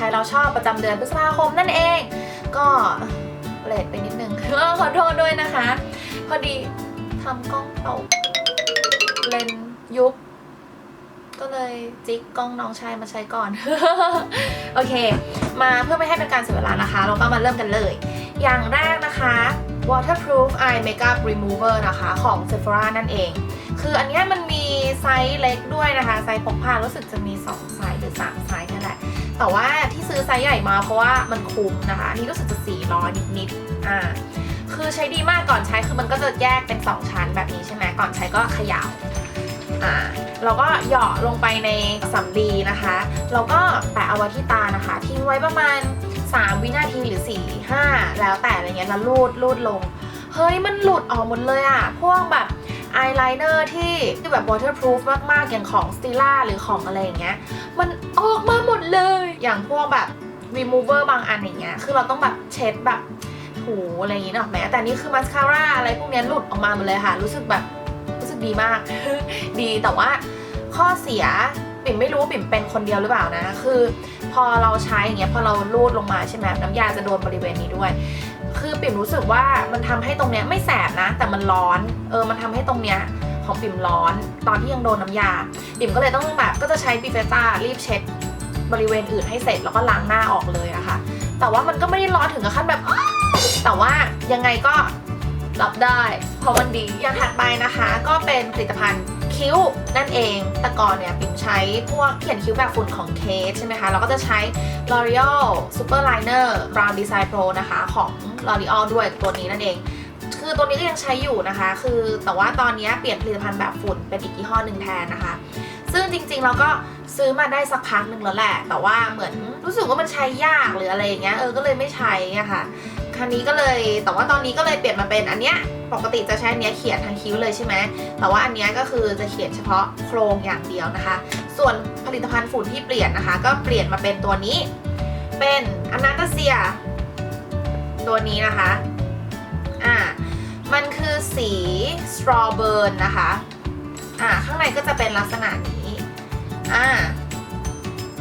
ช้เราชอบประจำเดือนพฤษภาคมนั่นเอง ก็เลทไปนิดนึงขอโทษด้วยนะคะ พอดีทำกล้องตกเลนยุบก็เลยจิกกล้องน้องชายมาใช้ก่อน โอเค มาเพื่อไม่ให้เป็นการเสียเวลานะคะ เราก็มาเริ่มกันเลย อย่างแรกนะคะ waterproof eye makeup remover นะคะ ของ Sephora นั่นเอง คืออันนี้มันมี ไซส์เล็กด้วยนะคะ ไซส์พกพารู้สึกจะมี 2 ไซส์หรือ 3 ไซส์นั่นแหละ แต่ว่าที่ซื้อไซส์ใหญ่มาเพราะว่ามันคุ้มนะคะ อันนี่รู้สึกจะ400นิดๆอ่าคือใช้ดีมากก่อนใช้คือมันก็จะแยกเป็น 2 ชั้นแบบนี้ใช่ไหมก่อนใช้ก็เขยาวอ่าเราก็เหยาะลงไปในสำลีนะคะแล้วก็แปะเอาไว้ที่ตานะคะ ทิ้งไว้ประมาณ 3 วินาทีหรือ 4 5 แล้วแต่อะไรเงี้ยแล้วรูดรูดลง เฮ้ยมันหลุดออกหมดเลยอะพวกแบบ อายไลเนอร์ที่ที่แบบ waterproof มากๆ อย่างของ Stila หรือของอะไรอย่างเงี้ย มันออกมาหมดเลย อย่างพวกแบบ remover บางอันอย่างเงี้ย คือเราต้องแบบเช็ดแบบถูอะไรอย่างงี้นออกไหมแต่นี่คือมาสคาร่าอะไรพวกเนี้ยหลุดออกมาหมดเลยค่ะ รู้สึกแบบรู้สึกดีมาก ดีแต่ว่าข้อเสียปิ่มไม่รู้ว่าปิ่มเป็นคนเดียวหรือเปล่านะ คือ พอเราใช้อย่างเงี้ยพอเราลูดลงมาใช่ไหมน้ำยาจะโดนบริเวณนี้ด้วย ปิ่มรู้สึกว่ามันทำให้ตรงเนี้ยไม่แสบนะ แต่มันร้อน เออ มันทำให้ตรงเนี้ยของปิ่มร้อน ตอนที่ยังโดนน้ำยา ปิ่มก็เลยต้องแบบก็จะใช้ปิเฟต้ารีบเช็ดบริเวณอื่นให้เสร็จแล้วก็ล้างหน้าออกเลยนะคะ แต่ว่ามันก็ไม่ได้ร้อนถึงกับขั้นแบบ แต่ว่ายังไงก็รับได้ เพราะมันดี อย่างถัดไปนะคะ ก็เป็นผลิตภัณฑ์คิ้วนั่นเอง แต่ก่อนเนี่ยปิ่มใช้พวกเขียนคิ้วแบบฝุ่นของเคสใช่ไหมคะ เราก็จะใช้ L'Oreal Super Liner Brown Design Pro นะคะของ L'Oreal ด้วยตัวนี้นั่นเอง คือตัวนี้ก็ยังใช้อยู่นะคะ คือแต่ว่าตอนนี้เปลี่ยนผลิตภัณฑ์แบบฝุ่นเป็นอีกยี่ห้อหนึ่งแทนนะคะ ซึ่งจริงๆเราก็ซื้อมาได้สักพักหนึ่งแล้วแหละ แต่ว่าเหมือนรู้สึกว่ามันใช้ยากหรืออะไรอย่างเงี้ยเออก็เลยไม่ใช้อะค่ะครั้นี้ก็เลยแต่ว่าตอนนี้ก็เลยเปลี่ยนมาเป็นอันเนี้ยปกติจะใช้อันเนี้ยเขียนทางคิ้วเลยใช่ไหมแต่ว่าอันเนี้ยก็คือจะเขียนเฉพาะโครงอย่างเดียวนะคะ ส่วนผลิตภัณฑ์ฝุ่นที่เปลี่ยนนะคะ ก็เปลี่ยนมาเป็นตัวนี้ เป็น ตัวนี้นะคะ อ่า มันคือสีสตรอเบิร์นนะคะ อ่า ข้างในก็จะเป็นลักษณะนี้ อ่า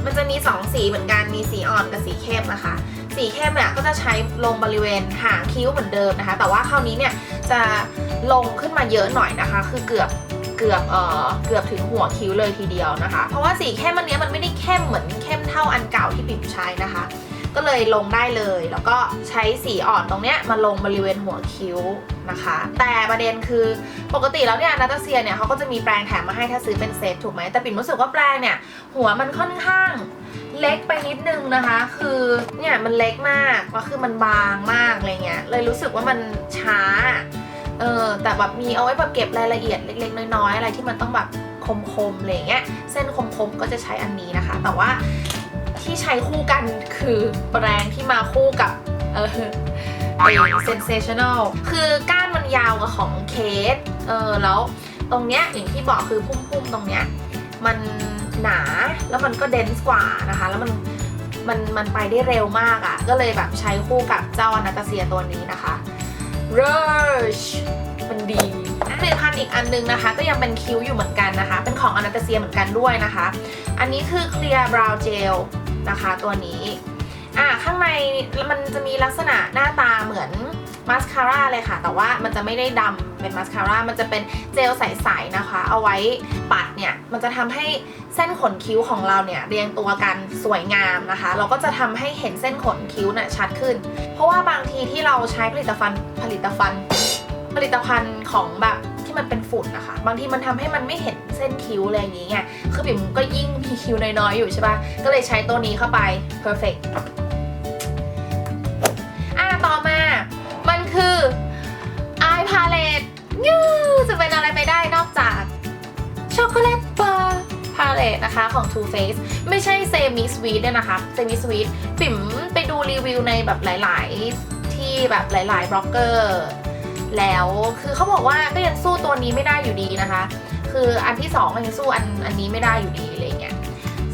มันจะมี 2 สีเหมือนกัน มีสีอ่อนกับสีเข้มนะคะ สีเข้มเนี่ยก็จะใช้ลงบริเวณหางคิ้วเหมือนเดิมนะคะ แต่ว่าคราวนี้เนี่ยจะลงขึ้นมาเยอะหน่อยนะคะ คือเกือบเกือบเอ่อเกือบถึงหัวคิ้วเลยทีเดียวนะคะ เพราะว่าสีเข้มอันเนี้ยมันไม่ได้เข้มเหมือนเข้มเท่าอันเก่าที่ปิ่มใช้นะคะ ก็เลยลงได้เลย แล้วก็ใช้สีอ่อนตรงเนี้ยมาลงบริเวณหัวคิ้วนะคะ แต่ประเด็นคือปกติแล้วเนี่ยนาตาเซียเนี่ยเขาก็จะมีแปรงแถมมาให้ถ้าซื้อเป็นเซตถูกไหมแต่ปิ่มรู้สึกว่าแปรงเนี่ยหัวมันค่อนข้างเล็กไปนิดนึงนะคะ คือเนี่ยมันเล็กมากแล้วคือมันบางมากอะไรเงี้ยเลยรู้สึกว่ามันช้าเออแต่แบบมีเอาไว้แบบเก็บรายละเอียดเล็ก ๆ น้อยๆอะไรที่มันต้องแบบคมๆอะไรเงี้ยเส้นคมๆก็จะใช้อันนี้นะคะ แต่ว่า ที่ใช้คู่กันคือแปรงที่มาคู่กับเออไอ้ sensational คือก้านมันยาวกว่าของเคสเออแล้วตรงเนี้ยอย่างที่บอกคือพุ่มๆตรงเนี้ยมันหนาแล้วมันก็เดนส์กว่านะคะ แล้วมันมันมันไปได้เร็วมากอะ่ะ ก็เลยแบบใช้คู่กับเจ้าอนาตาเซียตัวนี้นะคะ Rush มันดีผลิตภัณฑ์อีกอันนึงนะคะ ก็ยังเป็นคิ้วอยู่เหมือนกันนะคะ เป็นของอนาตาเซียเหมือนกันด้วยนะคะ อันนี้คือ Clear Brow Gel นะคะตัวนี้อะข้างในมันจะมีลักษณะหน้าตาเหมือนมาสคาร่าเลยค่ะ แต่ว่ามันจะไม่ได้ดำเป็นมาสคาร่ามันจะเป็นเจลใสๆนะคะ เอาไว้ปัดเนี่ย มันจะทำให้เส้นขนคิ้วของเราเนี่ยเรียงตัวกันสวยงามนะคะ เราก็จะทำให้เห็นเส้นขนคิ้วน่ะชัดขึ้น เพราะว่าบางทีที่เราใช้ผลิตภัณฑ์ผลิตภัณฑ์ผลิตภัณฑ์ของแบบ ที่มันเป็นฝุ่นนะคะ บางทีมันทำให้มันไม่เห็นเส้นคิ้วอะไรอย่างงี้ไงคือปิ่มก็ยิ่งมีคิ้วน้อยๆอยู่ใช่ปะก็เลยใช้ตัวนี้เข้าไป perfect อะต่อมา มันคือ eye palette ยูจะเป็นอะไรไปได้นอกจากช็อกโกแลตบาร์พาเลตนะคะของ Too Faced ไม่ใช่เซมิสวีทด้วยนะคะเซมิสวีทปิ่มไปดูรีวิวในแบบหลาย ๆ ที่แบบหลาย ๆ บล็อกเกอร์ แล้วคือเขาบอกว่าก็ยังสู้ตัวนี้ไม่ได้อยู่ดีนะคะ คืออันที่สองก็ยังสู้อันอันนี้ไม่ได้อยู่ดีอะไรเงี้ย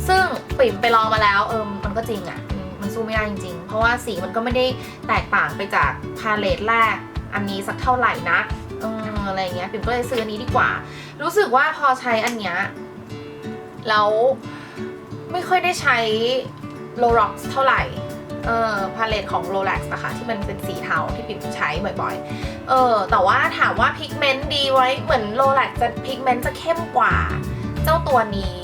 ซึ่งปิ่มไปลองมาแล้วเออมันก็จริงอะ่ะมันสู้ไม่ได้จริง ๆ เพราะว่าสีมันก็ไม่ได้แตกต่างไปจากพาเลตแรกอันนี้สักเท่าไหร่นะเอออะไรเงี้ยปิ่มก็เลยซื้ออันนี้ดีกว่า รู้สึกว่าพอใช้อันเนี้ยแล้วไม่ค่อยได้ใช้โลล็อกเท่าไหร่ เออพาเลตของ Rolex นะคะที่มันเป็นสีเทาที่ปิ่มใช้บ่อยๆ เออแต่ว่าถามว่าพิกเมนต์ดีไว้เหมือน Rolex จะพิกเมนต์จะเข้มกว่า เจ้าตัวนี้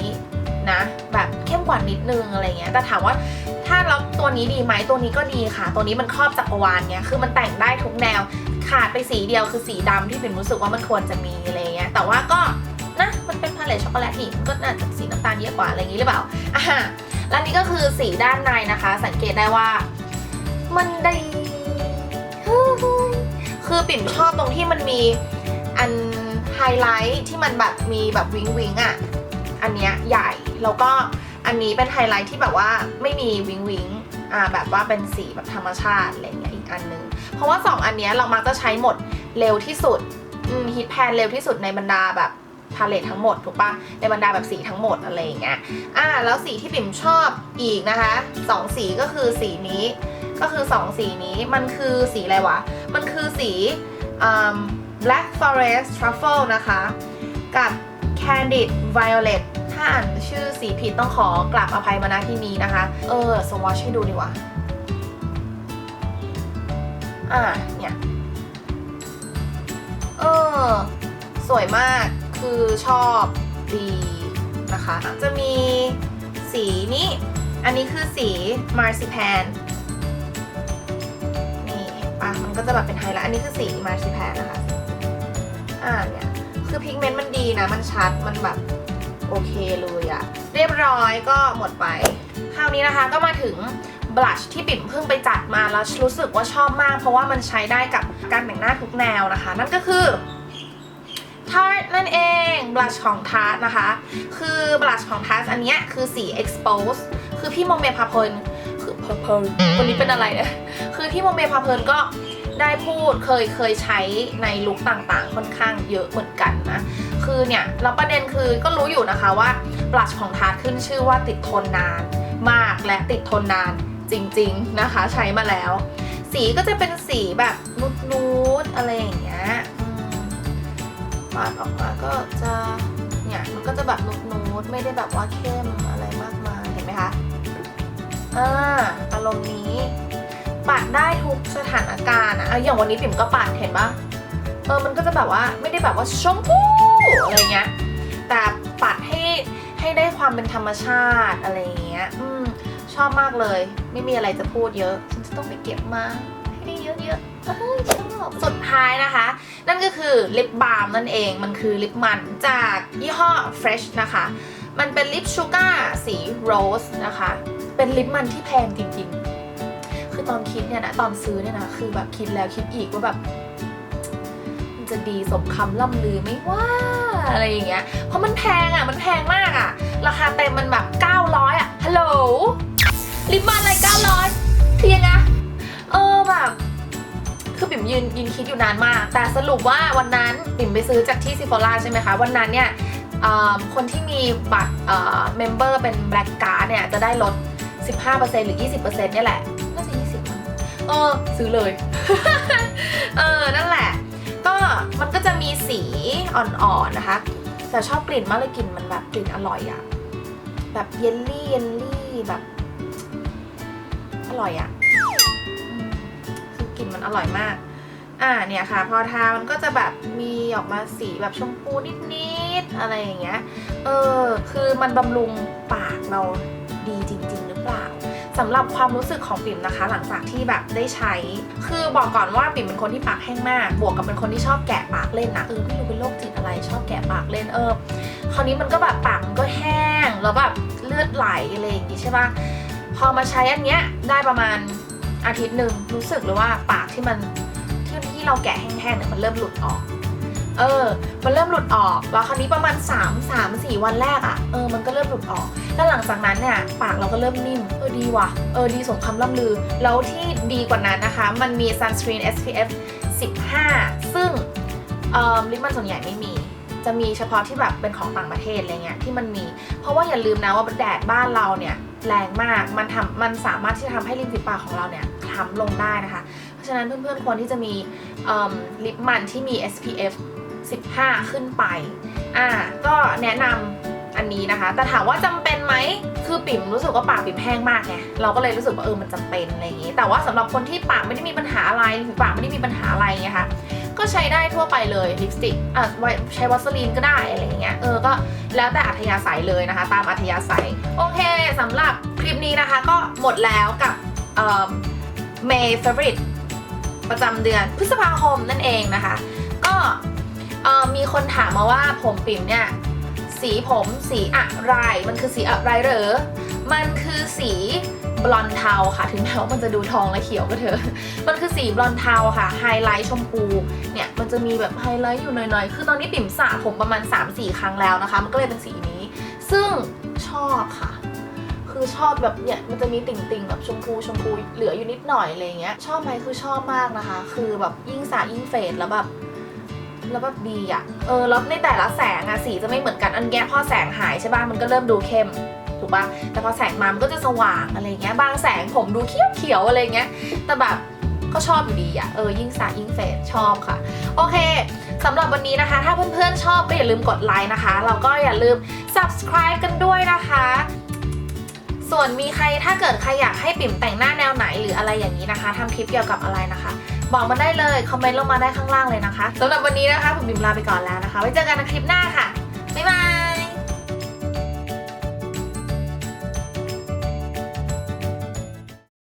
นะ แบบเข้มกว่านิดนึงอะไรเงี้ยแต่ถามว่าถ้าแล้วตัวนี้ดีไหมตัวนี้ก็ดีค่ะ ตัวนี้มันครอบจักรวาลเงี้ยคือมันแต่งได้ทุกแนวขาดไปสีเดียวคือสีดำที่ปิ่มรู้สึกว่ามันควรจะมีอะไรเงี้ยแต่ว่าก็นะมันเป็นพาเลตช็อกโกแลตนี่มันก็น่าจะสีน้ำตาลเยอะกว่าอะไรอย่างงี้หรือเปล่าอะ และนี่ก็คือสีด้านในนะคะ สังเกตได้ว่า มันดีคือปิ่มชอบตรงที่มันมีอันไฮไลท์ที่มันแบบมีแบบวิงวิงอะ อันเนี้ยใหญ่ แล้วก็อันนี้เป็นไฮไลท์ที่แบบว่าไม่มีวิงวิงอ่าแบบว่าเป็นสีแบบธรรมชาติอะไรเงี้ยอีกอันนึง เพราะว่า 2 อันเนี้ยเรามักจะใช้หมดเร็วที่สุดฮิตแพนเร็วที่สุดในบรรดาแบบาเลตทั้งหมดถูกปะในบรรดาแบบสีทั้งหมดอะไรอย่างเงี้ยอ่าแล้วสีที่ปิ่มชอบอีกนะคะสองสีก็คือสีนี้ก็คือสองสีนี้มันคือสีอะไรวะ มันคือสีอืม black forest truffle นะคะ กับ candid violet ถ้าอ่านชื่อสีผิดต้องขอกลับอภัยมาณที่นี้นะคะ เออสวอชให้ดูดีว่าอ่าเนี่ย เออ สวยมาก คือชอบดีนะคะ จะมีสีนี้ อันนี้คือสี marzipan นี่เห็นปะมันก็จะแบบเป็นไฮไลท์ อันนี้คือสี marzipan นะคะ อ่าเนี่ย คือพิกเมนต์มันดีนะ มันชัด มันแบบโอเคเลยอะเรียบร้อยก็หมดไป คราวนี้นะคะก็มาถึงบลัชที่ปิ่มเพิ่งไปจัดมาแล้วรู้สึกว่าชอบมาก เพราะว่ามันใช้ได้กับการแต่งหน้าทุกแนวนะคะ นั่นก็คือ ทาร์ตนั่นเอง บลัชของทาร์ตนะคะ คือบลัชของทาร์ตอันเนี้ยคือสี expose คือพี่โมเมพาเพลินคือเพลิเพลินวันนี้เป็นอะไรเนี่ยคือพี่โมเมพาเพลินก็ได้พูดเคยเคยใช้ในลุคต่างๆ ค่อนข้างเยอะเหมือนกันนะ คือเนี่ยแล้วประเด็นคือก็รู้อยู่นะคะว่าบลัชของทาร์ตขึ้นชื่อว่าติดทนนานมากและติดทนนานจริง ๆนะคะ ใช้มาแล้ว สีก็จะเป็นสีแบบนูดๆอะไรอย่างเงี้ย ปาดออกมาก็จะเนี่ยมันก็จะแบบนูดๆไม่ได้แบบว่าเข้มอะไรมากมายเห็นไหมคะอ่าอารมณ์นี้ปัดได้ทุกสถานการณ์อะอย่างวันนี้ปิ่มก็ปัดเห็นปะเออมันก็จะแบบว่าไม่ได้แบบว่าชมพูอะไรเงี้ยแต่ปัดให้ให้ได้ความเป็นธรรมชาติอะไรเงี้ยอืมชอบมากเลย ไม่มีอะไรจะพูดเยอะฉันจะต้องไปเก็บมาให้ได้เยอะๆเอ้ยชอบสุดท้ายนะคะ คือลิปบาล์มนั่นเอง มันคือลิปมันจากยี่ห้อ Fresh นะคะ มันเป็นลิปชูการ์สีโรสนะคะ เป็นลิปมันที่แพงจริงๆ คือตอนคิดเนี่ยนะ ตอนซื้อเนี่ยนะ คือแบบคิดแล้วคิดอีกว่าแบบ มันจะดีสมคำล่ำลือไหม่ว่าอะไรอย่างเงี้ย เพราะมันแพงอะ มันแพงมากอะ ราคาเต็มมันแบบ ยืนยืนคิดอยู่นานมาก แต่สรุปว่าวันนั้นปิ่มไปซื้อจากที่ซิฟ o ล่าใช่ไหมคะ วันนั้นเนี่ยคนที่มีบัตรเมมเบอร์เป็นแบล็กการ์ดเนี่ยจะได้ลด 15%หรือ 20%เนี่ยแหละ น่าจะ 20 เออ ซื้อเลย เออ นั่นแหละ ก็มันก็จะมีสีอ่อนๆนะคะ แต่ชอบกลิ่นมากเลยกลิ่นมันแบบกลิ่นอร่อยอะแบบเยลลี่เยลลี่แบบ อร่อยอะคือกลิ่นมันอร่อยมาก อ่าเนี่ยค่ะ พอทามันก็จะแบบมีออกมาสีแบบชมพูนิดๆอะไรอย่างเงี้ยเออคือมันบำรุงปากเราดีจริง ๆ หรือเปล่าสำหรับความรู้สึกของปิ่มนะคะ หลังจากที่แบบได้ใช้ คือบอกก่อนว่าปิ่มเป็นคนที่ปากแห้งมาก บวกกับเป็นคนที่ชอบแกะปากเล่นนะเออไม่รู้เป็นโรคจิตอะไรชอบแกะปากเล่นเออคราวนี้มันก็แบบปากมันก็แห้งแล้วแบบเลือดไหลอะไรอย่างงี้ใช่ปะพอมาใช้อันเนี้ยได้ประมาณอาทิตย์หนึ่งรู้สึกเลยว่าปากที่มัน ที่เราแกะแห้งๆเนี่ยมันเริ่มหลุดออก เออ มันเริ่มหลุดออก แล้วคราวนี้ประมาณ 3 3 4 วันแรกอะ่ะ เออ มันก็เริ่มหลุดออก แล้วหลังจากนั้นเนี่ย ปากเราก็เริ่มนิ่ม เออ ดีว่ะ เออ ดีสมคำล่ำลือ แล้วที่ดีกว่านั้นนะคะ มันมี sunscreen SPF 15 ซึ่งเอ่อลิปมันส่วนใหญ่ไม่มี จะมีเฉพาะที่แบบเป็นของต่างประเทศอะไรเงี้ยที่มันมี เพราะว่าอย่าลืมนะว่าแดดบ้านเราเนี่ยแรงมาก มันทำมันสามารถที่จะทำให้ริมฝีปากของเราเนี่ยคล้ำลงได้นะคะะฉะนั้นเพื่อนๆควรที่จะมีลิปมันที่มี SPF 15 ขึ้นไป อ่า ก็แนะนำอันนี้นะคะ แต่ถามว่าจำเป็นไหม คือปิ่มรู้สึกว่าปากปิ่มแห้งมากไง เราก็เลยรู้สึกว่าเออ มันจำเป็นอะไรอย่างงี้ แต่ว่าสำหรับคนที่ปากไม่ได้มีปัญหาอะไรผิวปากไม่ได้มีปัญหาอะไรไงคะก็ใช้ได้ทั่วไปเลยลิปสติกอะไว้ใช้วัสลีนก็ได้อะไรอย่างเงี้ย เออ ก็แล้วแต่อัธยาศัยเลยนะคะ ตามอัธยาศัย โอเคสำหรับคลิปนี้นะคะ ก็หมดแล้วกับเอ่อ May Favorite ประจำเดือนพฤษภาคมนั่นเองนะคะ ก็มีคนถามมาว่าผมปิ่มเนี่ยสีผมสีอะไร มันคือสีอะไรเหรอมันคือสีบลอนเทาค่ะ ถึงแม้ว่ามันจะดูทองและเขียวก็เถอะ มันคือสีบลอนเทาค่ะ ไฮไลท์ชมพู เนี่ย มันจะมีแบบไฮไลท์อยู่หน่อยๆ คือตอนนี้ปิ่มสระผมประมาณ 3-4 ครั้งแล้วนะคะ มันก็เลยเป็นสีนี้ ซึ่งชอบค่ะ คือชอบแบบเนี่ยมันจะมีติ่งๆแบบชมพูชมพูเหลืออยู่นิดหน่อยอะไรเงี้ยชอบไหมคือชอบมากนะคะ คือแบบยิ่งสระยิ่งเฟดแล้วแบบแล้วแบบดีอะเออแล้วในแต่ละแสงอะสีจะไม่เหมือนกันอันเนี้ยพอแสงหายใช่ป่ะมันก็เริ่มดูเข้มถูกป่ะแต่พอแสงมามันก็จะสว่างอะไรเงี้ยบางแสงผมดูเขียวเขียวอะไรเงี้ยแต่แบบก็ชอบอยู่ดีอะเออยิ่งสระยิ่งเฟดชอบค่ะ โอเคสำหรับวันนี้นะคะ ถ้าเพื่อนๆชอบก็อย่าลืมกดไลค์นะคะแล้วก็อย่าลืม subscribe กันด้วยนะคะ ส่วนมีใครถ้าเกิดใครอยากให้ปิ่มแต่งหน้าแนวไหนหรืออะไรอย่างนี้นะคะทำคลิปเกี่ยวกับอะไรนะคะ บอกมาได้เลยคอมเมนต์ลงมาได้ข้างล่างเลยนะคะสำหรับวันนี้นะคะผมบิมลาไปก่อนแล้วนะคะไว้เจอกันในคลิปหน้าค่ะบ๊ายบาย